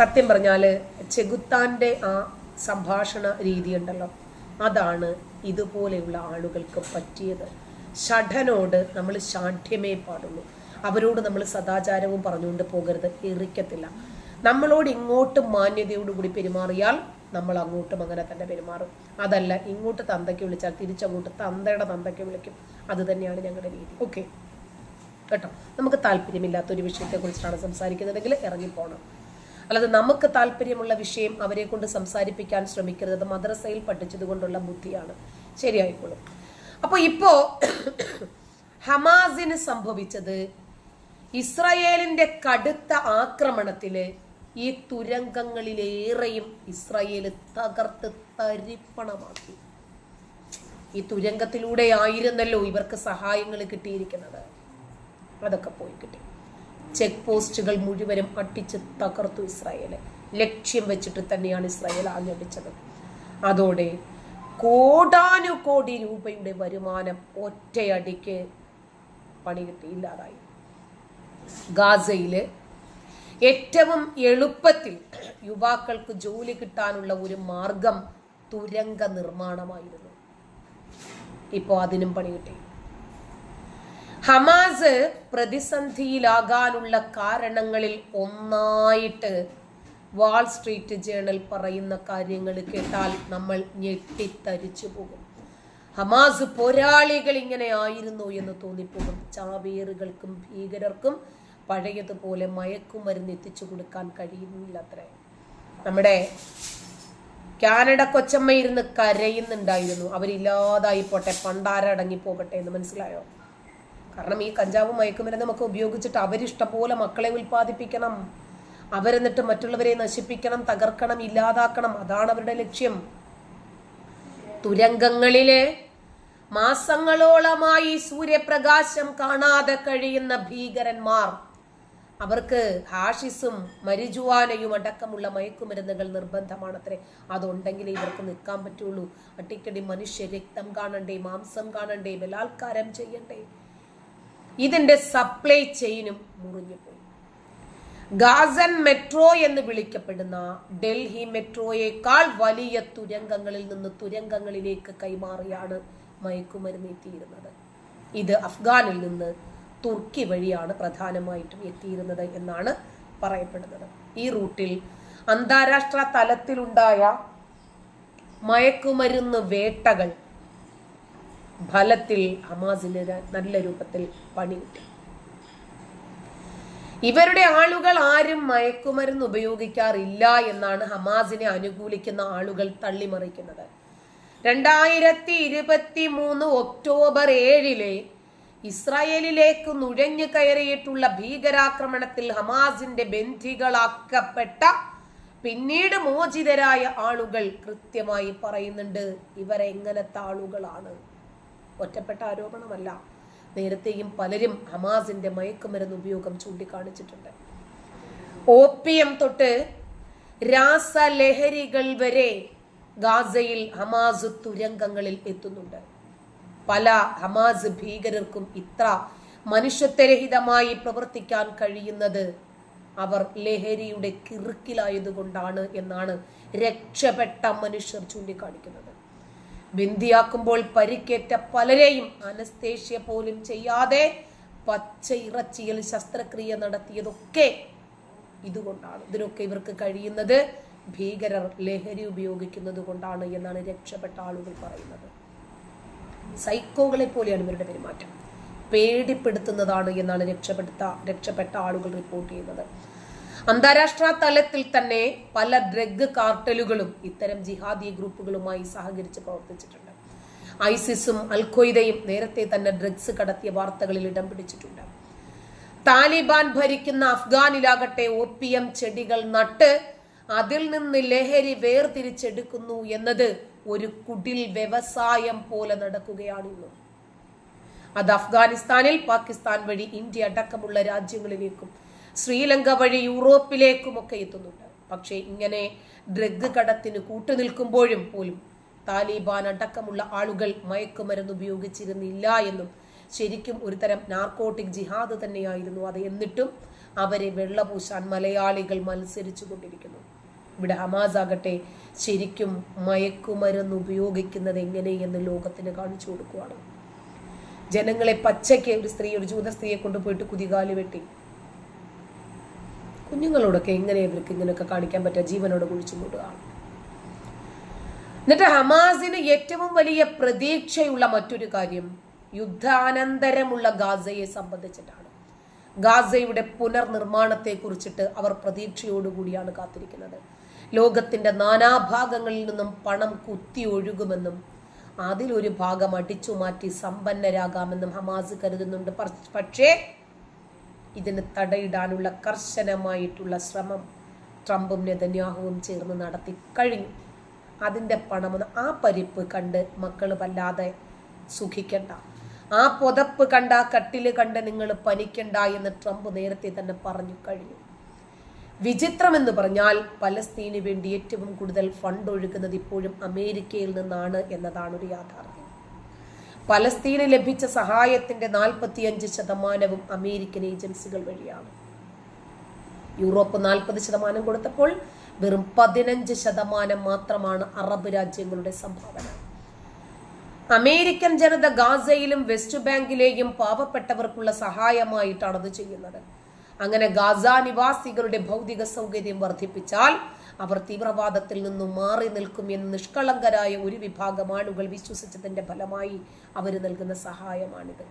സത്യം പറഞ്ഞാൽ ചെകുത്താന്റെ ആ സംഭാഷണ രീതി ഉണ്ടല്ലോ. അതാണ് ഇതുപോലെയുള്ള ആളുകൾക്ക് പറ്റിയത്. ഷഠനോട് നമ്മൾ ഷാഠ്യമേ പാടുള്ളൂ. അവരോട് നമ്മൾ സദാചാരവും പറഞ്ഞുകൊണ്ട് പോകരുത്. എറിക്കത്തില്ല. നമ്മളോട് ഇങ്ങോട്ട് മാന്യതയോടുകൂടി പെരുമാറിയാൽ നമ്മൾ അങ്ങോട്ടും അങ്ങനെ തന്നെ പെരുമാറും. അതല്ല ഇങ്ങോട്ട് തന്തയ്ക്ക് വിളിച്ചാൽ തിരിച്ചങ്ങോട്ട് തന്തയുടെ തന്തയ്ക്ക് വിളിക്കും. അത് തന്നെയാണ് ഞങ്ങളുടെ രീതി. ഓക്കെ. കേട്ടോ? നമുക്ക് താല്പര്യമില്ലാത്ത ഒരു വിഷയത്തെക്കുറിച്ചാണ് സംസാരിക്കുന്നതെങ്കിൽ ഇറങ്ങിപ്പോണം. അല്ലാതെ നമുക്ക് താല്പര്യമുള്ള വിഷയം അവരെ കൊണ്ട് സംസാരിപ്പിക്കാൻ ശ്രമിക്കരുത്. അത് മദ്രസയിൽ പഠിച്ചതുകൊണ്ടുള്ള ബുദ്ധിയാണ്. ശരിയായിക്കോളും. അപ്പോൾ ഇപ്പോ ഹമാസിന് സംഭവിച്ചത് ഇസ്രയേലിന്റെ കടുത്ത ആക്രമണത്തിൽ ഈ തുരങ്കങ്ങളിലേറെയും ഇസ്രായേൽ തകർത്ത് തരിപ്പണമാക്കി. ഈ തുരങ്കത്തിലൂടെ ആയിരുന്നല്ലോ ഇവർക്ക് സഹായങ്ങൾ കിട്ടിയിരിക്കുന്നത്. അതൊക്കെ പോയി കിട്ടി. ചെക്ക് പോസ്റ്റുകൾ മുഴുവനും അട്ടിച്ച് തകർത്തു ഇസ്രായേൽ ലക്ഷ്യം വെച്ചിട്ട് തന്നെയാണ് ഇസ്രായേൽ ആഞ്ഞടിച്ചത്. അതോടെ കോടാനുകോടി രൂപയുടെ വരുമാനം ഒറ്റയടിക്ക് പണി കിട്ടി ഇല്ലാതായി. ഗാസയിൽ ഏറ്റവും എളുപ്പത്തിൽ യുവാക്കൾക്ക് ജോലി കിട്ടാനുള്ള ഒരു മാർഗം തുരങ്ക നിർമ്മാണമായിരുന്നു. ഇപ്പോൾ അതിനും പണി കിട്ടി. ഹമാസ് പ്രതിസന്ധിയിലാകാനുള്ള കാരണങ്ങളിൽ ഒന്നായിട്ട് വാൾ സ്ട്രീറ്റ് ജേണൽ പറയുന്ന കാര്യങ്ങൾ കേട്ടാൽ നമ്മൾ ഞെട്ടിത്തരിച്ചു പോകും. ഹമാസ് പോരാളികൾ ഇങ്ങനെ ആയിരുന്നു എന്ന് തോന്നിപ്പോകും. ചാവേറുകൾക്കും ഭീകരർക്കും പഴയതുപോലെ മയക്കുമരുന്ന് എത്തിച്ചു കൊടുക്കാൻ കഴിയുന്നില്ല അത്രേ നമ്മുടെ കാനഡ കൊച്ചമ്മ ഇരുന്ന് കരയുന്നുണ്ടായിരുന്നു. അവരില്ലാതായി പോട്ടെ പണ്ടാരടങ്ങി പോകട്ടെ എന്ന് മനസ്സിലായോ? കാരണം ഈ കഞ്ചാവും മയക്കുമരുന്നും ഒക്കെ ഉപയോഗിച്ചിട്ട് അവരിഷ്ടംപോലെ മക്കളെ ഉൽപ്പാദിപ്പിക്കണം. അവരെന്നിട്ട് മറ്റുള്ളവരെ നശിപ്പിക്കണം തകർക്കണം ഇല്ലാതാക്കണം. അതാണ് അവരുടെ ലക്ഷ്യം. തുരങ്കങ്ങളിലെ മാസങ്ങളോളമായി സൂര്യപ്രകാശം കാണാതെ കഴിയുന്ന ഭീകരന്മാർ അവർക്ക് ഹാഷിസും മരിജുവാനയും അടക്കമുള്ള മയക്കുമരുന്നുകൾ നിർബന്ധമാണത്രേ. അതുണ്ടെങ്കിലേ ഇവർക്ക് നിൽക്കാൻ പറ്റുള്ളൂ. അട്ടിക്കടി മനുഷ്യ രക്തം കാണണ്ടേ മാംസം കാണണ്ടേ ബലാത്കാരം ചെയ്യണ്ടേ. ഇതിന്റെ സപ്ലൈ ചെയിനും മുറിഞ്ഞു പോയി ഗാസൻ മെട്രോ എന്ന് വിളിക്കപ്പെടുന്ന ഡൽഹി മെട്രോയേക്കാൾ വലിയ തുരങ്കങ്ങളിൽ നിന്ന് തുരങ്കങ്ങളിലേക്ക് കൈമാറിയാണ് മയക്കുമരുന്ന് എത്തിയിരുന്നത് ഇത് അഫ്ഗാനിൽ നിന്ന് തുർക്കി വഴിയാണ് പ്രധാനമായിട്ടും എത്തിയിരുന്നത് എന്നാണ് പറയപ്പെടുന്നത്. ഈ റൂട്ടിൽ അന്താരാഷ്ട്ര തലത്തിലുണ്ടായ മയക്കുമരുന്ന് വേട്ടകൾ ഫലത്തിൽ ഹമാസിന് നല്ല രൂപത്തിൽ പണി കിട്ടി. ഇവരുടെ ആളുകൾ ആരും മയക്കുമരുന്ന് ഉപയോഗിക്കാറില്ല എന്നാണ് ഹമാസിനെ അനുകൂലിക്കുന്ന ആളുകൾ തള്ളിമറിക്കുന്നത്. രണ്ടായിരത്തി ഇരുപത്തി മൂന്ന് ഒക്ടോബർ ഏഴിലെ ഇസ്രായേലിലേക്ക് നുഴഞ്ഞു കയറിയിട്ടുള്ള ഭീകരാക്രമണത്തിൽ ഹമാസിന്റെ ബന്ധികളാക്കപ്പെട്ട പിന്നീട് മോചിതരായ ആളുകൾ കൃത്യമായി പറയുന്നുണ്ട് ഇവരെങ്ങനത്തെ ആളുകളാണ്. ഒറ്റപ്പെട്ട ആരോപണമല്ല. നേരത്തെയും പലരും ഹമാസിന്റെ മയക്കുമരുന്ന് ഉപയോഗം ചൂണ്ടിക്കാണിച്ചിട്ടുണ്ട്. ഓപ്പിയം തൊട്ട് രാസലഹരികൾ വരെ ഗാസയിൽ ഹമാസ് തുരങ്കങ്ങളിൽ എത്തുന്നുണ്ട്. പല ഹമാസ് ഭീകരർക്കും ഇത്ര മനുഷ്യത്വരഹിതമായി പ്രവർത്തിക്കാൻ കഴിയുന്നത് അവർ ലഹരിയുടെ കിറുക്കിലായതുകൊണ്ടാണ് എന്നാണ് രക്ഷപ്പെട്ട മനുഷ്യർ ചൂണ്ടിക്കാണിക്കുന്നത്. ബന്ദിയാക്കുമ്പോൾ പരിക്കേറ്റ പലരെയും അനസ്തേഷ്യ പോലും ചെയ്യാതെ പച്ച ഇറച്ചിയിൽ ശസ്ത്രക്രിയ നടത്തിയതൊക്കെ ഇതുകൊണ്ടാണ്. ഇതിനൊക്കെ ഇവർക്ക് കഴിയുന്നത് ഭീകരർ ലഹരി ഉപയോഗിക്കുന്നത് കൊണ്ടാണ് എന്നാണ് രക്ഷപ്പെട്ട ആളുകൾ പറയുന്നത്. സൈക്കോകളെ പോലെയാണ് ഇവരുടെ പെരുമാറ്റം. പേടിപ്പെടുത്തുന്നതാണ് എന്നാണ് രക്ഷപ്പെടുത്ത രക്ഷപ്പെട്ട ആളുകൾ റിപ്പോർട്ട് ചെയ്യുന്നത്. അന്താരാഷ്ട്ര തലത്തിൽ തന്നെ പല ഡ്രഗ് കാർട്ടലുകളും ഇത്തരം ജിഹാദി ഗ്രൂപ്പുകളുമായി സഹകരിച്ച് പ്രവർത്തിച്ചിട്ടുണ്ട്. ഐസിസും അൽഖ്വയ്ദയും നേരത്തെ തന്നെ ഡ്രഗ്സ് കടത്തിയ വാർത്തകളിൽ ഇടം പിടിച്ചിട്ടുണ്ട്. താലിബാൻ ഭരിക്കുന്ന അഫ്ഗാനിലാകട്ടെ ഒപ്പിയം ചെടികൾ നട്ട് അതിൽ നിന്ന് ലഹരി വേർതിരിച്ചെടുക്കുന്നു എന്നത് ഒരു കുടിൽ വ്യവസായം പോലെ നടക്കുകയാണ് അത് അഫ്ഗാനിസ്ഥാനിൽ പാകിസ്ഥാൻ വഴി ഇന്ത്യ അടക്കമുള്ള രാജ്യങ്ങളിലേക്കും ശ്രീലങ്ക വഴി യൂറോപ്പിലേക്കുമൊക്കെ എത്തുന്നുണ്ട്. പക്ഷേ ഇങ്ങനെ ഡ്രഗ് കടത്തിന് കൂട്ടുനിൽക്കുമ്പോഴും പോലും താലിബാൻ അടക്കമുള്ള ആളുകൾ മയക്കുമരുന്ന് ഉപയോഗിച്ചിരുന്നില്ല എന്നും ശരിക്കും ഒരു തരം നാർക്കോട്ടിക് ജിഹാദ് തന്നെയായിരുന്നു അത് എന്നിട്ടും അവരെ വെള്ളപൂശാൻ മലയാളികൾ മത്സരിച്ചു കൊണ്ടിരിക്കുന്നു ഇവിടെ ഹമാസ് ആകട്ടെ ശരിക്കും മയക്കുമരുന്ന് ഉപയോഗിക്കുന്നത് എങ്ങനെയെന്ന് ലോകത്തിന് കാണിച്ചു കൊടുക്കുകയാണ് ജനങ്ങളെ പച്ചയ്ക്ക് ഒരു സ്ത്രീ ഒരു ജൂത സ്ത്രീയെ കൊണ്ടുപോയിട്ട് കുതികാൽ വെട്ടി. കുഞ്ഞുങ്ങളോടൊക്കെ എങ്ങനെ ഇവർക്ക് ഇങ്ങനെയൊക്കെ കാണിക്കാൻ പറ്റുക ജീവനോട് കുഴിച്ചു മൂടുകയാണ് എന്നിട്ട് ഹമാസിന് ഏറ്റവും വലിയ പ്രതീക്ഷയുള്ള മറ്റൊരു കാര്യം യുദ്ധാനന്തരമുള്ള ഗാസയെ സംബന്ധിച്ചിട്ടാണ്. ഗാസയുടെ പുനർനിർമ്മാണത്തെ കുറിച്ചിട്ട് അവർ പ്രതീക്ഷയോടുകൂടിയാണ് കാത്തിരിക്കുന്നത്. ലോകത്തിന്റെ നാനാഭാഗങ്ങളിൽ നിന്നും പണം കുത്തി ഒഴുകുമെന്നും അതിലൊരു ഭാഗം അടിച്ചു മാറ്റി സമ്പന്നരാകാമെന്നും ഹമാസ് കരുതുന്നുണ്ട്. പക്ഷേ ഇതിന് തടയിടാനുള്ള കർശനമായിട്ടുള്ള ശ്രമം ട്രംപും നെതന്യാഹുവും ചേർന്ന് നടത്തി കഴിഞ്ഞു. അതിന്റെ പണമെന്ന് ആ പരിപ്പ് കണ്ട് മക്കൾ വല്ലാതെ സുഖിക്കണ്ട. ആ പുതപ്പ് കണ്ട ആ കട്ടിൽ കണ്ട് നിങ്ങൾ പനിക്കണ്ട എന്ന് ട്രംപ് നേരത്തെ തന്നെ പറഞ്ഞു കഴിഞ്ഞു. വിചിത്രം എന്ന് പറഞ്ഞാൽ പലസ്തീന് വേണ്ടി ഏറ്റവും കൂടുതൽ ഫണ്ട് ഒഴുകുന്നത് ഇപ്പോഴും അമേരിക്കയിൽ നിന്നാണ് എന്നതാണ് ഒരു യാഥാർത്ഥ്യം. പലസ്തീന് ലഭിച്ച സഹായത്തിന്റെ നാൽപ്പത്തിയഞ്ച് ശതമാനവും അമേരിക്കൻ ഏജൻസികൾ വഴിയാണ്. യൂറോപ്പ് നാൽപ്പത് ശതമാനം കൊടുത്തപ്പോൾ വെറും പതിനഞ്ച് ശതമാനം മാത്രമാണ് അറബ് രാജ്യങ്ങളുടെ സംഭാവന. അമേരിക്കൻ ജനത ഗാസയിലും വെസ്റ്റ് ബാങ്കിലെയും പാവപ്പെട്ടവർക്കുള്ള സഹായമായിട്ടാണ് അത് ചെയ്യുന്നത്. അങ്ങനെ ഗാസ നിവാസികളുടെ ഭൗതിക സൗകര്യം വർദ്ധിപ്പിച്ചാൽ അവർ തീവ്രവാദത്തിൽ നിന്നും മാറി നിൽക്കും എന്ന് നിഷ്കളങ്കരായ ഒരു വിഭാഗം ആളുകൾ വിശ്വസിച്ചതിന്റെ ഫലമായി അവർ നൽകുന്ന സഹായമാണിത്.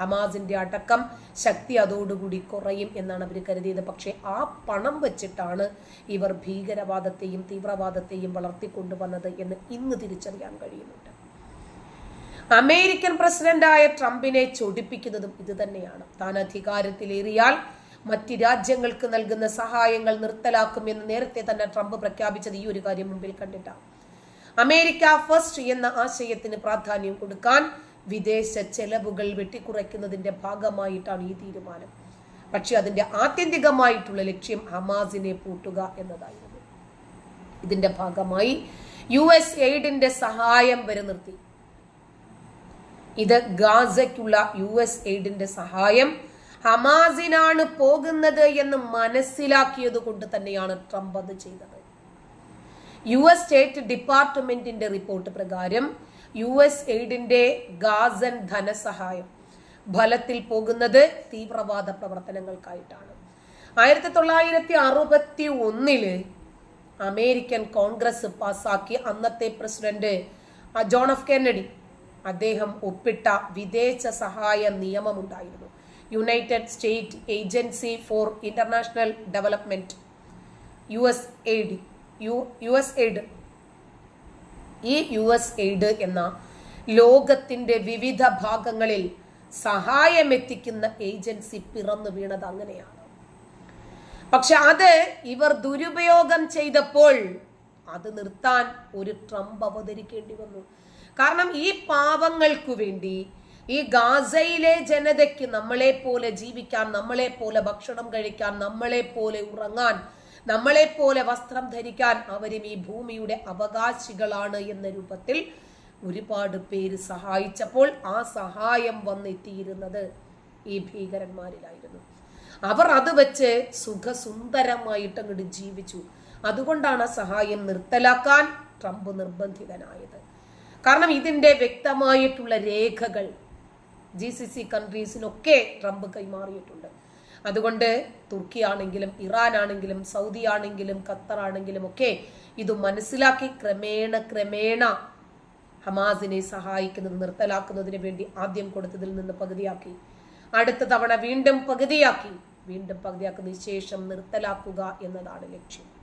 ഹമാസിന്റെ അടക്കം ശക്തി അതോടുകൂടി കുറയും എന്നാണ് അവർ കരുതിയത്. പക്ഷേ ആ പണം വെച്ചിട്ടാണ് ഇവർ ഭീകരവാദത്തെയും തീവ്രവാദത്തെയും വളർത്തിക്കൊണ്ടുവന്നത് എന്ന് ഇന്ന് തിരിച്ചറിയാൻ കഴിയുന്നുണ്ട്. അമേരിക്കൻ പ്രസിഡന്റായ ട്രംപിനെ ചൊടിപ്പിക്കുന്നതും ഇത് തന്നെയാണ് താൻ അധികാരത്തിലേറിയാൽ മറ്റ് രാജ്യങ്ങൾക്ക് നൽകുന്ന സഹായങ്ങൾ നിർത്തലാക്കുമെന്ന് നേരത്തെ തന്നെ ട്രംപ് പ്രഖ്യാപിച്ചത് ഈ ഒരു കാര്യം മുമ്പിൽ കണ്ടിട്ടാണ് അമേരിക്ക ഫസ്റ്റ് എന്ന ആശയത്തിന് പ്രാധാന്യം കൊടുക്കാൻ വിദേശ ചെലവുകൾ വെട്ടിക്കുറയ്ക്കുന്നതിന്റെ ഭാഗമായിട്ടാണ് ഈ തീരുമാനം. പക്ഷെ അതിന്റെ ആത്യന്തികമായിട്ടുള്ള ലക്ഷ്യം ഹമാസിനെ പൂട്ടുക എന്നതായിരുന്നു. ഇതിന്റെ ഭാഗമായി യു എസ് എയ്ഡിന്റെ സഹായം വരെ നിർത്തി. ഇത് ഗാസയ്ക്കുള്ള യു എസ് എയ്ഡിന്റെ സഹായം ഹമാസിനാണ് പോകുന്നത് എന്ന് മനസ്സിലാക്കിയത് കൊണ്ട് തന്നെയാണ് ട്രംപ് അത് ചെയ്തത്. യു എസ് സ്റ്റേറ്റ് ഡിപ്പാർട്ട്മെന്റിന്റെ റിപ്പോർട്ട് പ്രകാരം യു എസ് എയ്ഡിന്റെ ഗാസൻ ധനസഹായം ഫലത്തിൽ പോകുന്നത് തീവ്രവാദ പ്രവർത്തനങ്ങൾക്കായിട്ടാണ്. ആയിരത്തി തൊള്ളായിരത്തി അറുപത്തി ഒന്നിൽ അമേരിക്കൻ കോൺഗ്രസ് പാസാക്കി അന്നത്തെ പ്രസിഡന്റ് ജോൺ എഫ് കെന്നഡി. അദ്ദേഹം ഒപ്പിട്ട വിദേശ സഹായ നിയമമുണ്ടായിരുന്നു. United State agency for international development U S aid U U S aid ഈ യു എസ് എയ്ഡ് എന്ന ലോകത്തിന്റെ വിവിധ ഭാഗങ്ങളിൽ സഹായമെത്തിക്കുന്ന ഏജൻസി പിറന്നു വീണത് അങ്ങനെയാണ്. പക്ഷെ അത് ഇവർ ദുരുപയോഗം ചെയ്തപ്പോൾ അത് നിർത്താൻ ഒരു ട്രംപ് അവതരിക്കേണ്ടി വന്നു. കാരണം ഈ പാവങ്ങൾക്കു വേണ്ടി ഈ ഗാസയിലെ ജനതയ്ക്ക് നമ്മളെ പോലെ ജീവിക്കാൻ നമ്മളെ പോലെ ഭക്ഷണം കഴിക്കാൻ നമ്മളെ പോലെ ഉറങ്ങാൻ നമ്മളെ പോലെ വസ്ത്രം ധരിക്കാൻ അവരും ഈ ഭൂമിയുടെ അവകാശികളാണ് എന്ന രൂപത്തിൽ ഒരുപാട് പേര് സഹായിച്ചപ്പോൾ ആ സഹായം വന്നെത്തിയിരുന്നത് ഈ ഭീകരന്മാരിലായിരുന്നു. അവർ അത് വെച്ച് സുഖസുന്ദരമായിട്ട് അങ്ങോട്ട് ജീവിച്ചു. അതുകൊണ്ടാണ് സഹായം നിർത്തലാക്കാൻ ട്രംപ് നിർബന്ധിതനായത്. കാരണം ഇതിന്റെ വ്യക്തമായിട്ടുള്ള രേഖകൾ ജി സി സി കൺട്രീസിനൊക്കെ ട്രംപ് കൈമാറിയിട്ടുണ്ട്. അതുകൊണ്ട് തുർക്കി ആണെങ്കിലും ഇറാൻ ആണെങ്കിലും സൗദി ആണെങ്കിലും ഖത്തർ ആണെങ്കിലും ഒക്കെ ഇത് മനസ്സിലാക്കി ക്രമേണ ക്രമേണ ഹമാസിനെ സഹായിക്കുന്നത് നിർത്തലാക്കുന്നതിന് വേണ്ടി ആദ്യം കൊടുത്തതിൽ നിന്ന് പകുതിയാക്കി. അടുത്ത തവണ വീണ്ടും പകുതിയാക്കി. വീണ്ടും പകുതിയാക്കുന്നതിന് ശേഷം നിർത്തലാക്കുക എന്നതാണ് ലക്ഷ്യം.